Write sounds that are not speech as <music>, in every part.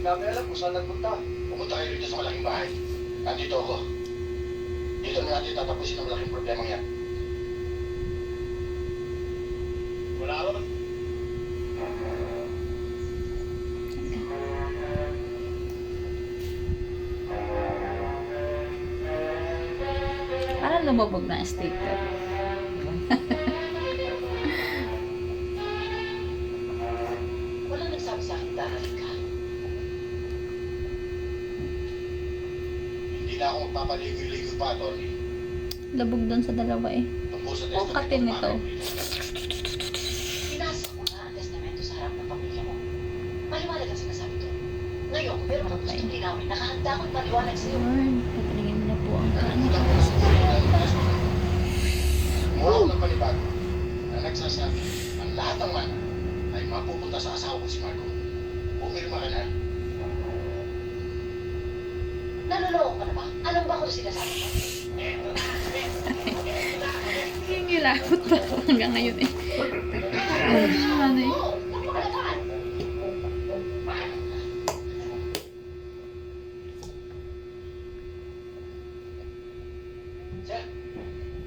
Hindi namin alam kung saan nagpunta. Pumunta kayo rito sa malaking bahay. Nandito ako. Dito na natin tatapusin ang malaking problema yan. Wala ron. Parang lumabog na ang sticker. <laughs> na ako magpapaligoy-ligoy pa, Tony. Labog doon sa dalawa eh. Tungkol sa O, kapin nito. Pinasa ko na ang testamento sa harap ng pamilya mo. Maliwanag ang sinasabi ko. Ngayon, meron kang Okay. gustong linawin. Nakahanda akong paliwanag sa'yo. Lord, patalingin mo na po ang kaano. Mula ako ng panibago na nagsasabi ang lahat ng mana ay mapupunta sa asawa ko si Marco. Pumirma ka na. Naloloko ka na ba? Alam ba kung sinasabi mo? Hingilakot pa ako hanggang ngayon eh. Ano eh.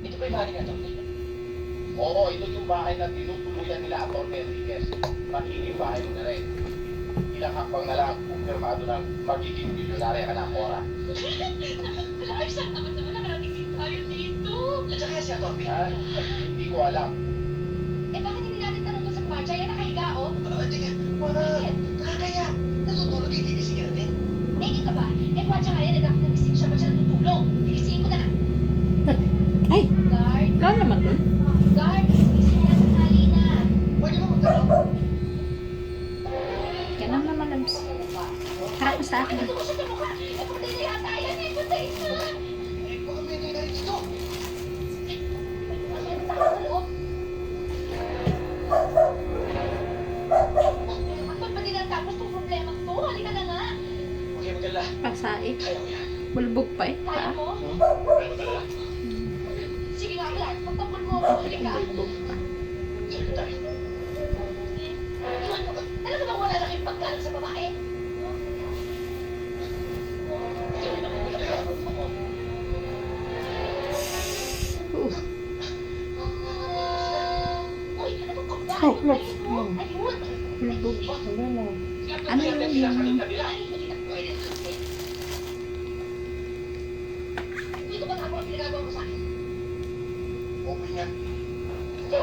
Ito ba yung bahay niya, Tony? Oo, ito yung bahay na tinutuluyan nila at Tony Enriquez. Magiging bahay na rin. Ilang hakbang na lang, kumpirmado ng magiging milyonarya ka na, Cora. <laughs> Ay, saan naman naman nakarating tayo dito? At saka si Atorbi. Ha? Hindi ko alam. Eh, bakit hindi natin tanong doon sa parcha? Yan nakahiga, oh. Hindi nga, wala. Magala. Pasaik. Kaya mo yan. Bulbog pa eh. Pa. mo? Magala. Sige nga, Clark. Pagtapon mo ako. Bulbog pa. Sige tayo. Ano yun yung... Dito ba ako ang ginagawa mo sa akin? Okay nga. Ito,